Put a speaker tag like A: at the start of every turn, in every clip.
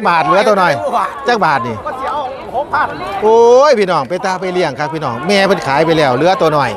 A: จักบาทเหลือตัวหน่อยจักบาทนี่
B: ก็เสียเอาหกพัน
A: โอ้ยพี่น้องไปตาไปเลี้ยงครับพี่น้องแม่เพิ่นขายไปแล้วเหลือตัวหน่อย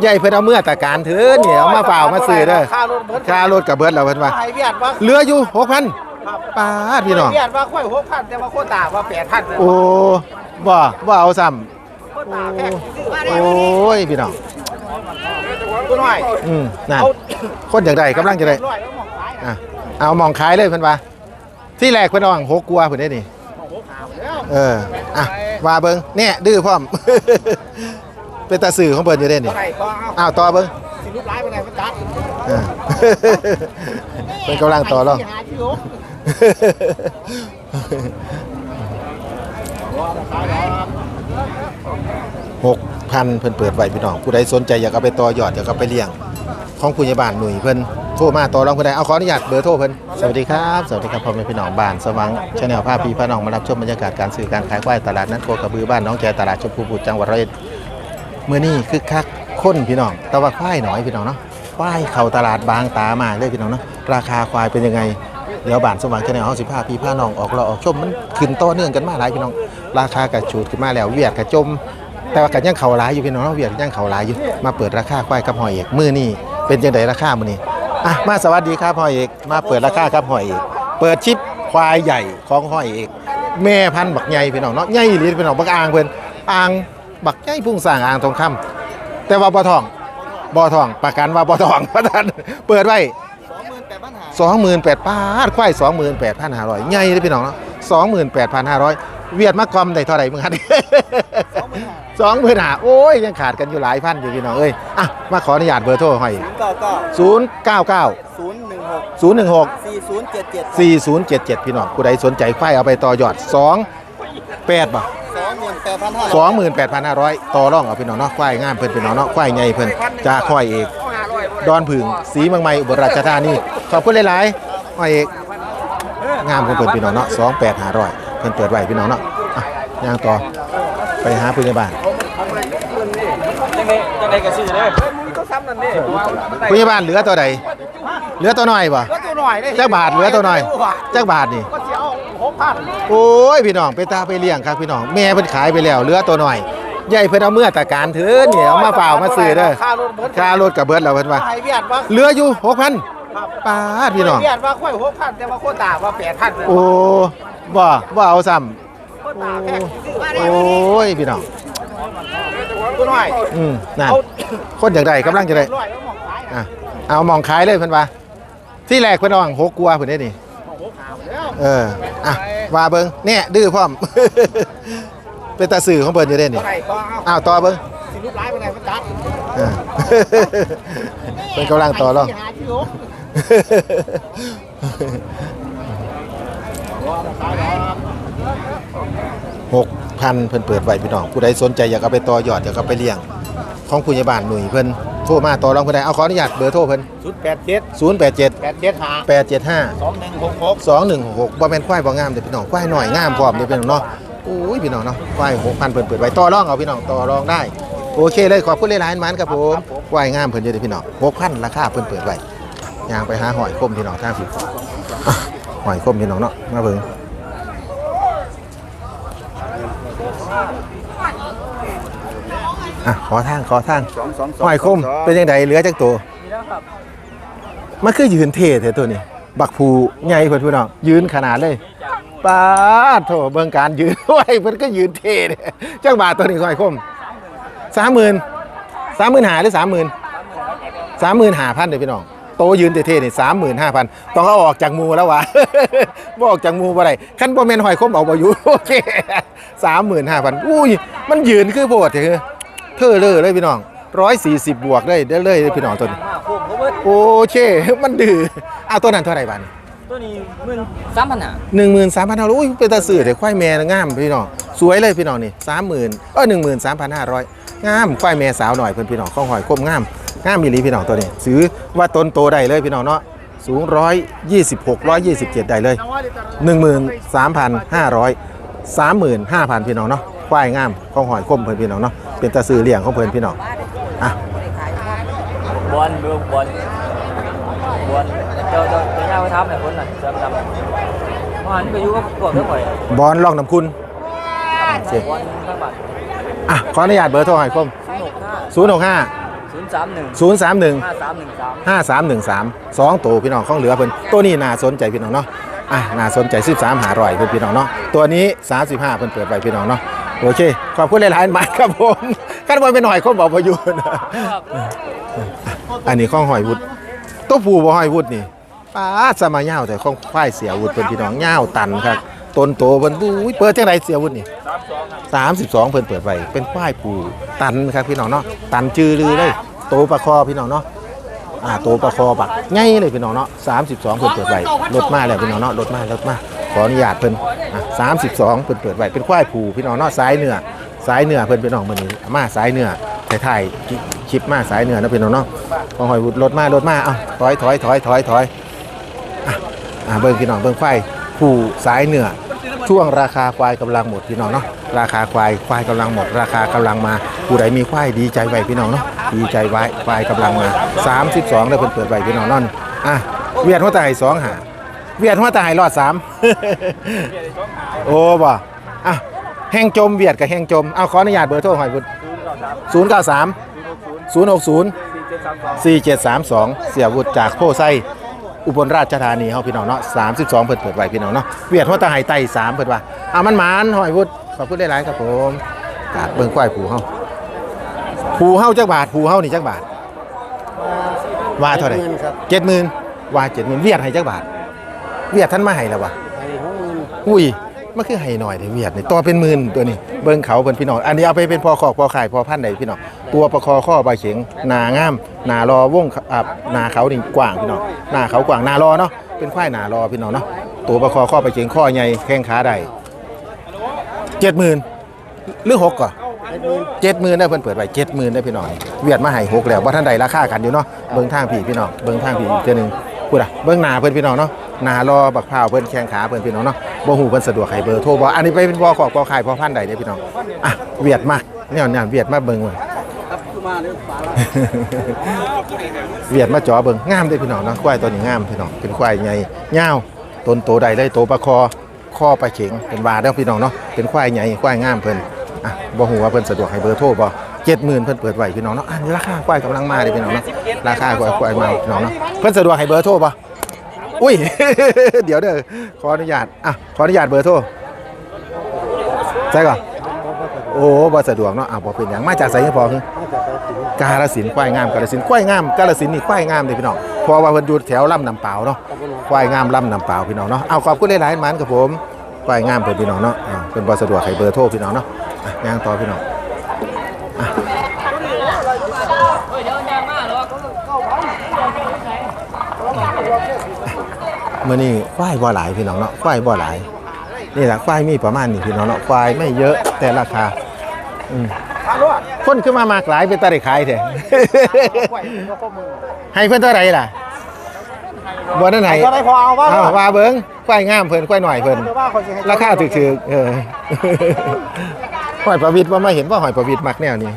A: ใหญ่เพิ่นเอาเมื่อตะการถือเนี่ยเอามาเปล่ามาซื้อเด้อ
B: ค่ารถเบิด
A: ค่ารถกับเบิดแล้วเพิ่นว่า
B: ไอ้เวียดว่า
A: เหลืออยู่6,000
B: ครับ
A: ปาดพี่น้อง
B: เวียดว่าค่อยหกพันแต่ว่าโคตาว่าแปดพัน
A: โอ้บ่บ่เอาซ้ำ
B: โคตาแพง
A: โอ้ยพี่น้อง
B: กูหน่อย
A: อืมนั่นคนอยากได้กำลังจะได้
B: ร้อยแล้วมองขาย
A: อะเอามองขายเลยเพิ่นว่า ที่แรกเพิ่นเอาหกกลัวเพิ่นได้นี่
B: หกขาวแล้ว
A: เอออะว่าเบิ่งเนี่ยดื้อพร้อม เป็นตาสื่อของเพิ่นอยู่เด้นี่
B: ใส่ก็เอา
A: อ้าวต่อเบิ่ง
B: สิลูกร้ายไปไหนมันจัด
A: เออเป็นกำลังต่อรอง
B: หาที่หก
A: หกพันเพิ่นเปิดไว้พี่น้องผู้ใดสนใจอยากเอาไปต่อยอดอยากเอาไปเลี้ยง ของผู้ใหญ่บ้านหนุ่ยเพิ่น โทรมาต่อรองเพิ่นได้เอาขออนุญาตเบอร์โทรเพิ่นสวัสดีครับ สวัสดีครับพ่อแม่พี่น้องบ้านสว่างชาแนลภาพพี่พี่น้องมารับชมบรรยากาศการซื้อการขายควายตลาดนัดโคกระบือบ้านน้องแกตลาดชมพูบุตรจังหวัดร้อยเอ็ดมื้อนี้คึกคักคนพี่น้องแต่ว่าควายน้อยพี่น้องเนาะควายเข้าตลาดบางตามากเลยพี่น้องเนาะราคาควายเป็นยังไงเดี๋ยวบ้านสว่างชาแนลเฮาสิพาพี่พาน้องออกเราออกชมมันขึ้นต่อเนื่องกันมาหลายพี่น้อง ราคากระฉูดขึ้นมาแล้วเวียดกระจมแต่ว่ากันยังเข่าหลายอยู่พี่น้องเนาะเวียดยังเข่าหลายอยู่มาเปิดราคาควายกับหอยเอกมือนี่เป็นจังไดราคามื้อนี้ อะมาสวัสดีครับหอยเอกมาเปิดราคากับหอยเอกเปิดชิปควายใหญ่ของหอยเอกแม่พันธุ์บักใหญ่พี่น้องเนาะใหญ่อีหลีพี่น้องบักอ่างเพิ่นอ่างบักใหญ่พุ่งสร้างอ่างทองคำแต่ว่าบ่ทองบ่ทองประกันว่าบ่ทองพระกันเปิดไว้
B: สองหมื่นแปดพันหา
A: 28,000บาทควาย28,500ใหญ่เลยพี่น้องเนาะ28,500 เวียดมากอมได้เท่าไหร่มึงคันสองหมื่นหาโอ้ย ยังขาดกันอยู่หลายพันอยู่พี่น้องเอ้ยอะมาขออนุญาตเบอร์โทรให้
B: เก้าเก้า
A: ศูนย์เก้าเก้า
B: ศูนย์หนึ่งหก
A: ศูนย์หนึ่งหก
B: สี่ศูนย์เจ็ดเจ็ด
A: สี่ศูนย์เจ็ดเจ็ดพี่น้องผู้ใดสนใจควายเอาไปต่อยอดสองแปดบ่
B: สองหมื่นแปดพันห้า
A: สองหมื่นแปดพันห้าร้อยต่อร่องเอาพี่น้องเนาะควายงามเพิ่นพี่น้องเนาะควายใหญ่เพิ่นจากควายเอกดอนผึ่งสีเมืองใหม่อุบลราชธานีขอบคุณหลายๆควายเอกงามเพิ่นเพิ่นพี่น้องเนาะสองแปดห้าร้อย เพิ่นเปิดไว้พี่น้องเนาะอะย่างต่อไปหาผู้ใหญ่บ้าน
B: ยังไงยังไงก็ซื้อเลยมึงก็ซ้ำนั่นดิ
A: ผู้ใหญ่บ้านเหลือตัวใดเหลือตัวน้อยบ่
B: ก็ตัวหน่อยเลย
A: จักบาทเหลือตัวน้อยจักบาทนี่
B: ก็เสียเอาหกพัน
A: โอ้ยพี่น้องไปตาไปเลี้ยงครับพี่น้องแม่เพิ่นขายไปแล้วเหลือตัวน้อยใหญ่เพิ่นเอาเมื่อตะการถือเนี่ยเอามาเปล่ามาซื้อเด้อ
B: ค่ารถเบิด
A: ค่ารถกับเบิดแล้วเพิ่นว่า
B: ไอ้เวียดว่า
A: เหลืออยู่6,000
B: ครับ
A: ปาดพี่น้อง
B: เวียดว่าค่อยหกพันแต่ว่าโคตาว่าแปดพัน
A: โอ้ บ่บ่เอาซ้ำ
B: โคตาแพง
A: โอ้ยพี่น้อง
B: กูหน่อย
A: อืมนั่นคนอยากได้กำลังจะได้
B: ร้อยแล้วมองขาย
A: อะเอามองขายเลยเพิ่นว่าที่แรกเพิ่นเอาหกกลัวเพิ่นได้นี่
B: หกขาวแล้ว
A: เอออะว่าเบิ่งเนี่ยดื้อพร้อมเป็นตาสื่อของเพิ่นอยู่เด้นี่
B: ใส่ก็เอา
A: อ้าวต่อเบิ่ง
B: สิลูกร้ายไปไหนมันจัด
A: เออเป็นกำลังต่อรอง
B: หาที่หก
A: หกพันเพิ่นเปิดไว้พี่น้องผู้ใดสนใจอยากเอาไปต่อยอดอยากเอาไปเลี้ยง ของผู้ใหญ่บ้านหนุ่ยเพิ่นโทรมาต่อรองเพิ่นได้เอาขออนุญาตเบอร์โทรเพิ่น
B: ชุดแปดเจ็ด
A: 0 8 7
B: แปดเจ็ดหา
A: 8 7 5
B: สองหนึ่งหกหก
A: 2 1 6 6บ่แม่นควายบ่งามเด้อพี่น้องควายหน่อยงามพร้อมเด้อพี่น้องเนาะโอ้ยพี่น้องเนาะควาย6,000เพิ่นเปิดไว้ต่อรองเอาพี่น้องต่อรองได้โอเคเลยขอบคุณหลายๆมันครับผมควายงามเพิ่นอยู่เด้อพี่น้อง6,000ราคาเพิ่นเปิดไว้ย่างไปหาหอยคมพี่น้องทางผิดห อยคมพี่น้องเนาะมาเบิ่งอะขอทางขอทาง
B: สองสอง
A: หอยคมเป็นยังไงเหลือจักตัวมันคือยืนเท่แท้ตัวนี้ บักผูใหญ่เพิ่นพี่น้องยืนขนาดเลยป้าดโถเบิ่งการยืนไว้เพิ่นก็ยืนเท่เด้จักบาทตัวนี้หอยคม30,000 30,000หาหรือ30,000 35,000เด้อพี่น้อง โตยืนเท่ๆนี่35,000ต้องเอาออกจากหมู่แล้ววะบ่ออกจากหมู่บ่ได้คันบ่แม่นหอยคมเอาบ่อยู่โอเค35,000อุ้ยมันยืนคือโพดเถอะเธอเลยเลยพี่น้องร้อยสี่สิบบวกได้ได้เลยพี่น้องตัวนี้
B: ห้าโค้งเขาเบิด
A: โอเคมันดื้อเอาตัวนั้นเท่าไหร่บ้าน
B: ตัวนี้หมื่นสามพันห้า
A: หนึ่งหมื่นสามพันห้าร้อยเป็นตาสื่อแต่ควายแม่งามพี่น้องสวยเลยพี่น้องนี่สามหมื่นเออหนึ่งหมื่นสามพันห้าร้อยงามควายแม่สาวหน่อยเพื่อนพี่น้องข้องหอยคมงาม ง่ามมีลีพี่น้องตัวนี้ซื้อว่าต้นโตได้เลยพี่น้องเนาะสูง 126 127 ได้เลย 13,500 35,000 พี่น้องเนาะควายงามของหอยคมเพื่อนพี่น้องเนาะเป็นตะซื้อเลี้ยงของเพื่อนพี่น้องอะ
B: บอลบอลบอลบอลเจ้าเจ้าเจ้าไปทำไหนคนน่ะจำจำว่านี่ไปยุ่งกับเท่าไหร่
A: บอลลองนำคุณบอ
B: ลข้าบัตร
A: อะขออนุญาตเบอร์โทรหอยคม
B: 065 ย์สามหนึ่
A: ง
B: ศูนย์สามหนึ่งห้าสามหนึ่งสาม
A: สางสตัวพี่น้องของเหลือเพิ่นตัวนี้น่าสนใจพี่น้องเนาะอะน่าสนใจสิบสามหาร่อยเพิ่นพี่น้องเนาะตัวนี้สามสิบห้าเพิ่นเปิดไปพี่น้องเนาะโอเคขอบคุณหลายๆมากครับผมขั้นบนไปหน่อยเขาบอกพยุนอันนี้ข้องหอยวุฒตัวผู้บ่หอยวุฒนี่ป้าสมาเง่าแต่ข้องควายเสียวุฒเพิ่นพี่น้องเง่าตันครับต้นโตเพิ่นอุ้ยเปิดจังไดเสียวุฒนี่สามสิบสองเพิ่นเปิดไปเป็นควายปูตันครับพี่น้องเนาะตันจือลือเลย โตประคอพี่น้องเนาะอ่าโตประคอบักใหญ่เลยพี่น้องเนาะ32เพิ่นเปิดไว้รถมาแล้วพี่น้องเนาะรถมารถมาขออนุญาตเพิ่นอะ32เพิ่นเปิดไว้เป็นควายผูพี่น้องเนาะสายเนื้อสายเนื้อเพิ่นพี่น้องมื้อนี้มาสายเนื้อถ่ายๆคลิปมาสายเนื้อนะพี่น้องเนาะพอหอยวุดรถมารถมาเอ้าถอยถอยถอยถอยถอยอะอะเบิ่งพี่น้องเบิ่งควายผูสายเนื้อ ช่วงราคาควายกำลังหมดพี่น้องเนาะราคาควายควายกำลังหมด ราคากำลังมาผู้ใดมีควายดีใจไว้พี่น้องเนาะดีใจไว้ควายกำลังมา 32ได้เพิ่นเปิดไว้พี่น้องนั่นอะเวียดหัวตายสองหาเวียดหัวตายรอดสามโอ้บ่อะแห้งจมเวียดกับแห้งจมเอาขออนุญาตเบอร์โทรหอยบุญศูนย์เก้าสามศูนย์หกศูนย์
B: สี่เจ็ดสามสอง
A: 4732เสียวุฒิจากโพไซ อุบลราชธานีเฮาพี่น้องเนาะ32 เพิ่นเปิดไว้พี่น้องเนาะเวียดหัวตาไหไต3เพิ่นว่าเอามันหมานหอยวุฒิขอบคุณหลายๆครับผมกราบเบิ่งควายผูเฮาผูเฮาจักบาทผูเฮานี่จักบาท ว่าเท่าไหร่70,000ว่า70,000เวียดให้จักบาท เวียดท่านมาให้แล้ววะอุ้ย มันคือให้หน่อยเด้เวียดนี่ตัวเป็นหมื่นตัวนี้เบิ่งเขาเพิ่นพี่น้องอันนี้เอาไปเป็นพอขอกพอขายพอพันได้พี่น้องตัวประคอข้อใบเข็งหนางามหนารอวงอ่าหนาเขานี่กว้างพี่น้องหนาเขากว้างหนารอเนาะเป็นควายหนารอพี่น้องเนาะตัวประคอข้อใบเข็งข้อใหญ่แข้งขาได้70,000หรือ6ก่อน70,000ได้เพิ่นเปิดไว้70,000ได้พี่น้องเวียดมาให้หกแล้วบ่าทันใดราคากันอยู่เนาะเบิ่งทางพี่พี่น้องเบิ่งทางพี่อีกเทื่อนึงพูดอะเบิ่งหนาเพิ่นพี่น้องเนาะหนารอบักพร้าวเพิ่นแข้งขาเพิ่นพี่น้องเนาะ บ่ฮู้เพิ่นสะดวกให้เบอร์โทรบ่อันนี้ไปเป็นบ่ขอกบ่ขายพอพันธุ์ใดเด้พี่น้องอะเวียดมากแนวเนี่ยเวียดมาเบิ่งเว้ย
B: เวี
A: ยดมาจ่อเบิ่งงามเด้พี่น้องนะควายตัวนี้งามพี่น้องเป็นควายใหญ่ยาวต้นโตได้โตประคอข้อปลาเข็งเป็นวาเด้อพี่น้องเนาะเป็นควายใหญ่ควายงามเพิ่นอะบ่ฮู้ว่าเพิ่นสะดวกให้เบอร์โทรบ่70,000เพิ่นเปิดไว้พี่น้องเนาะอันนี้ราคาควายกำลังมาเด้พี่น้องเนาะราคาควายควายมาพี่น้องเนาะเพิ่นสะดวกให้เบอร์โทรบ่ อุ้ย เดี๋ยวเด้อขออนุญาตอะขออนุญาตเบอร์โทรใช่ก่อนโอ้บ่สะดวกเนาะอะบ่เป็นหยังมาจากไสพอคือกาฬสินธุ์ควายงามกาฬสินธุ์ควายงามกาฬสินธุ์นี่ควายงามเด้พี่น้องเพราะว่าเพิ่นอยู่แถวลำน้ำเปล่าเนาะควายงามลำน้ำเปล่าพี่น้องเนาะเอาขอบคุณหลายๆมันครับผมควายงามเพิ่นพี่น้องเนาะอ่าเพิ่นบ่สะดวกให้เบอร์โทรพี่น้องเนาะอะย่างต่อพี่น้อง มื้อนี้ควายบ่หลายพี่น้องเนาะควายบ่หลาย นี่แหละควายมีประมาณนี้พี่น้องเนาะควายไม่เยอะแต่ราคาอืมคนขึ้นมามากหลายเป็นตาได้ขายแท้ให้เพิ่นเท่าไหร่ล่ะบ่นั่นไหน
B: ก็ได้พอเอาว่า
A: เอาว่าเบิ่งควายงามเพิ่นควายหน่อยเพิ่น
B: ว่าคนสิให้
A: ราคาถูกๆเออหอยประวิตรว่ามาเห็นว่าหอยประวิตรมักแนวนี้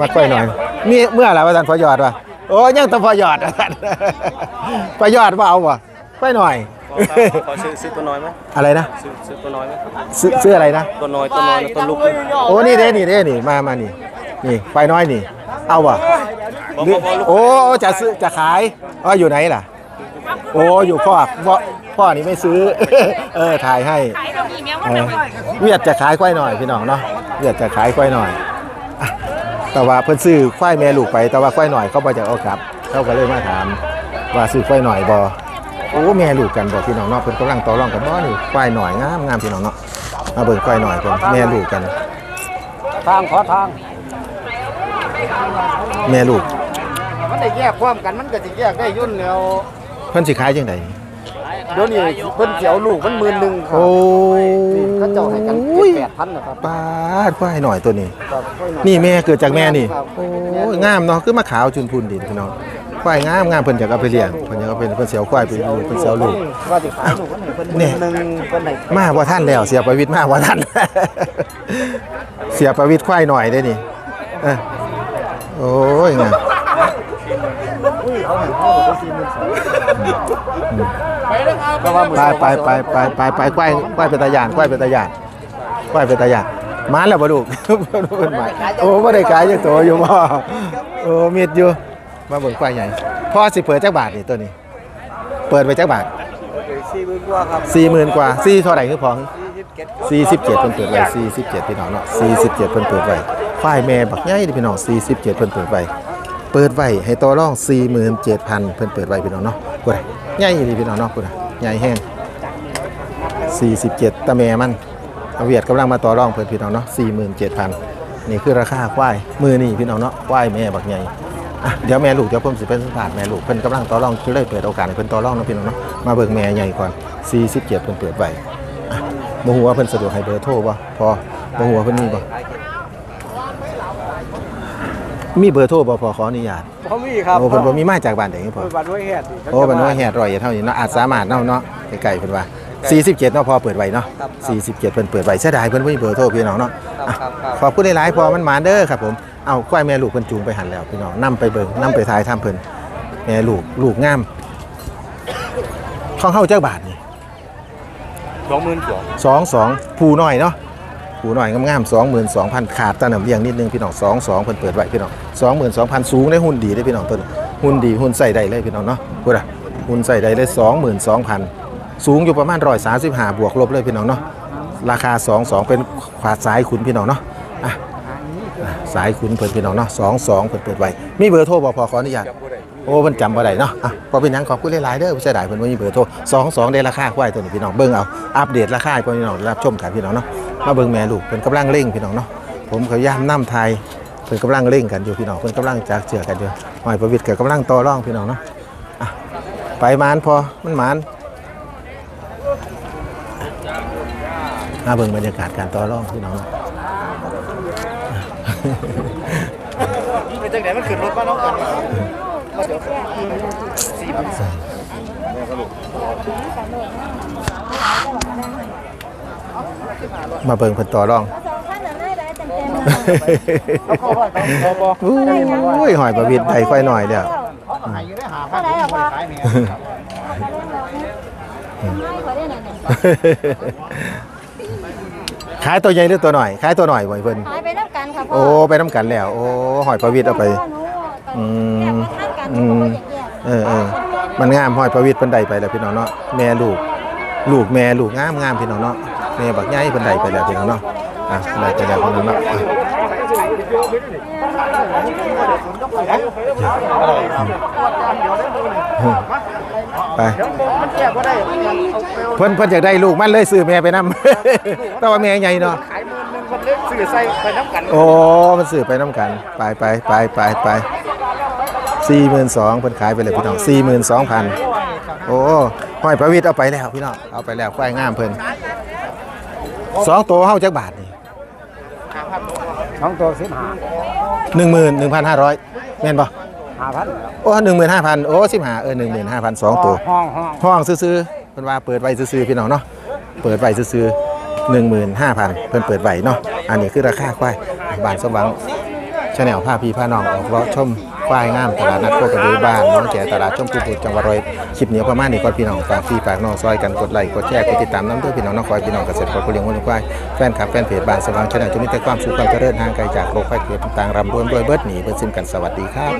A: มักควายหน่อยมีเมื่อไหร่ว่าท่านพอยอดวะโอ้ยังต้องพอยอดว่าท่านพอยอดว่าเอาวะ ควายหน่อย
B: ขอซื้อซื้อตัวน้อยไหม
A: อะไรนะ
B: ซื้อซื้อตัวน้อยไหม
A: ซื้อซื้ออะไรนะ
B: ตัวน้อยตัวน้อยตัวลูก
A: โอ้นี่เด้นี่เด้นี่มามานี่ นี่ไฟน้อยนี่ เอาวะหรือโอ้จะซื้อจะขายอ๋ออยู่ไหนล่ะ โอ้อยู่พ่อพ่อพ่อนี่ไม่ซื้อ เออถ่ายให้เออเวียดจะขายควายหน่อยพี่น้องเนาะเวียดจะขายควายหน่อยอะแต่ว่าเพิ่นซื้อควายแม่ลูกไปแต่ว่าควายหน่อยเขาบ่จะเอากลับ เขาก็เลยมาถาม ว่าซื้อควายหน่อยบ่ โอ้แม่ลูกกันบ่พี่น้องเนาะเพิ่นกำลังต่อรองกันบ่นี่ควายหน่อยงามงามพี่น้องเนาะมาเบิ่งควายหน่อยเพิ่นแม่ลูกกัน
B: ทางขอทาง
A: แม่ลูก
B: มันได้แยกความกันมันก็สิแยกได้ยุ่นแล้ว
A: เพิ่นสิขายจังได
B: เดี๋ยวนี้เพิ่นเสียวลูกมันหมื่นหนึงครั
A: โอ้
B: เขาเจ้าให้กัน
A: ย
B: 8,000นะครับ
A: ปาดควายหน่อยตัวนี้
B: ครับค่อยหอย
A: นี่แม่เกิดจากแม่นี่
B: ครับ
A: โอ้ยงามเนาะคือมาขาวจุนพุนดีพี่น้อง ควายงามงามเพิ่นอยากเอาไปเลี้ยงเพิ่นอยากเอาไปเพิ่นเสียวควายไปลูเพิ่นเสียวลูก
B: ว่าสิขายลูกเพิ่น
A: เนี่ย
B: นหนึงเพิ่นให้
A: มาบ่ทันแล้วเสียประวิตรมาบ่ทันเสียประวิตรควายหน่อยได้นี่โอ้ยงาม
B: ไป
A: ไปไปไปไปไปควายควายเป็นตาหยานควายเป็นตาหยานควายเป็นตาหยานมาแล้วบ่ลูกเพิ่นมาโอ้บ่ได้ขายจักตัวอยู่บ่โอ้มีดอยู่ มาเบิ่งควายใหญ่พ่อสิเปิดจักบาทนี่ตัวนี้ เปิดไปจักบาท
B: สี่หมื่นกว่าครับ
A: 40,000กว่า4เท่าไหร่คือพอ
B: สี่สิบเจ็ด
A: 47เพิ่นเปิดไว้47พี่น้องเนาะ47เพิ่นเปิดไว้ควายแม่บักใหญ่เด้อพี่น้อง47เพิ่นเปิดไว้เปิดไว้ให้ต่อรอง47,000เพิ่นเปิดไว้พี่น้องเนาะพุ่นน่ะใหญ่ดีพี่น้องเนาะพุ่นน่ะใหญ่แฮง47ตะแม่มันเอาเวียดกำลังมาต่อรองเพิ่นพี่น้องเนาะ47,000นี่คือราคาควายมือนี่พี่น้องเนาะควายแม่บักใหญ่อะ เดี๋ยวแม่ลูกเดี๋ยวผมสิเป็นสัมภาษณ์แม่ลูกเพิ่นกำลังต่อรองคือเลยเปิดโอกาสให้เพิ่นต่อรองเนาะพี่น้องเนาะมาเบิ่งแม่ใหญ่ก่อน47เพิ่นเปิดไว้บ่ฮู้ว่าเพิ่นสะดวกให้เบอร์โทรบ่พอบ่ฮู้ว่าเพิ่นมีบ่มีเบอร์โทรบ่พอขออนุญาต
B: เขามีครับ
A: โอ้เพิ่นบ่มีมาจากบ้านใดพอ
B: บัตรไว้แหด
A: โอ้บ้านน้อยแฮดร้อยเอ็ดเท่านี้เนาะอาจสามารถเนาะเนาะใกล้ๆเพิ่นว่า47เนาะพอเปิดไว้เนาะ47เพิ่นเปิดไว้เสียดายเพิ่นบ่มีเบอร์โทรพี่น้องเนาะอะขอบคุณหลายๆพอมันหมานเด้อครับผม เอาควายแม่ลูกเพิ่นจูงไปหันแล้วพี่น้องนํไปเบิ่งนํไปถ่ายทำเพิ่นแม่ลูกลูกงามของเฮาจักบาทนี่
B: สองหมื่นสอง
A: สองสองผูหน่อยเนาะผูหน่อยงามๆสองหมื่นสองพันขาดตาหนำเลี้ยงนิดนึงพี่น้องสองสองเพิ่นเปิดไว้พี่น้องสองหมื่นสองพันสูงได้หุ่นดีได้พี่น้องต้นหุ่นดีหุ่นใส่ได้เลยพี่น้องเนาะพูดอะหุ่นใส่ได้เลยสองหมื่นสองพันสูงอยู่ประมาณร้อยสามสิบห้าบวกลบเลยพี่น้องเนาะราคาสองสองเป็นขวาสายขุนพี่น้องเนาะอะอะ สายขุนเพิ่นพี่น้องเนาะสองสองเพิ่นเปิดไว้มีเบอร์โทรบ่พอขออนุญาตโอ้เพิ่นจำบ่ได้เนาะอะพอเป็นหยังขอบคุณหลายๆเด้อผู้เสียดายเพิ่นบ่มีเบอร์โทร22ได้ราคาควายตัวนี้พี่น้องเบิ่งเอาอัปเดตราคาให้พี่น้องรับชมกันพี่น้องเนาะมาเบิ่งแม่ลูกเพิ่นกำลังเร่งพี่น้องเนาะผมเขาย่ามน้ำไทยเพิ่นกำลังเร่งกันอยู่พี่น้องเพิ่นกำลังจากเจือกันอยู่หอยประวิตรก็กำลังต่อร่องพี่น้องเนาะอะไปมานพอมันมานมาเบิ่งบรรยากาศการต่อร่องพี่น้องเนาะ
B: เป็นจังไหนมันขึ้นรถมาน้องกัน
A: มาเบิ่งเพิ่นต่อรอง
C: สองพันอะไรได้เต็มเต็ม
B: เขาร้อยไปพอบอ
A: โอ้ยหอยประวิตรได้ค่อยหน่อยเดียว
B: เขาก็หายอยู่ได้หาพันขายเมีย
C: ไม่ขอได้หน่อย
A: ขายตัวใหญ่หรือตัวหน่อย ขายตัวหน่อยบ่อยเพิ่น
C: หายไปน้ำ กันค่ะพ่
A: โอ้ไปน้ำกันแล้ว โอ้หอยประวิตรเอาไป อืมอืม เออเออมันงามหอยประวิตรเพิ่นได้ไปแล้วพี่น้องเนาะแม่ลูก ลูกแม่ลูกงามงามพี่น้องเนาะแม่บักใหญ่เพิ่นได้ไปแล้วพี่น้องเนาะอะได้ไปแล้วพี่น้องเนาะอะไป
B: มันแก้ก็ได้
A: เพิ่นเพิ่นอยากได้ลูกมันเลยซื้อแม่ไปนำแต่ว่าแม่ใหญ่เนาะ
B: ขายหมื่นหนึ่งคนเล็กสื่อใส่ไปน้ำกัน
A: โอ้มันสื่อไปน้ำกัน ไปไปไปไปไปสี่หมื่นสองเพิ่นขายไปเลยพี่น้องสี่หมื่นสองพันโอ้ห้อยประวิตรเอาไปแล้วพี่น้องเอาไปแล้วควายงามเพิ่นสองตัวเฮาจักบาทนี่
B: สองตัวสิบห้า
A: หนึ่งหมื่นหนึ่งพันห้าร้อยแม่นปะ
B: ห้าพัน
A: โอ้หนึ่งหมื่นห้าพันโอ้สิบห้าเออหนึ่งหมื่นห้าพันสองตัว
B: ห้องห้อง
A: ห้องซื้อๆเพิ่นว่าเปิดไว้ซื้อๆพี่น้องเนาะเปิดไว้ซื้อๆ หนึ่งหมื่นห้าพันเพิ่นเปิดไว้เนาะอันนี้คือราคาควายบ้านสว่างชาแนลผ้าพี่ผ้านองออกเลาะชมควายงามตลาดนัดโคกระบือบ้านน้องแก่ตลาดชมพูพุจังหวัดร้อยคลิปนี้ประมาณนี้ก่อนพี่น้องฝากพี่ฝากน้องซอยกันกดไลค์กดแชร์กดติดตามน้ำด้วยพี่น้องน้องคอยพี่น้องเกษตรกรผู้เลี้ยงวัวควายแฟนคลับแฟนเพจบ้านสว่างชาแนลจะมีแต่ความสุขความเจริญห่างไกลจากโรคภัยเกิดต่างๆรำรวยด้วยเบิร์ดหนีเบิร์ดสิ้นกันสวัสดีครับ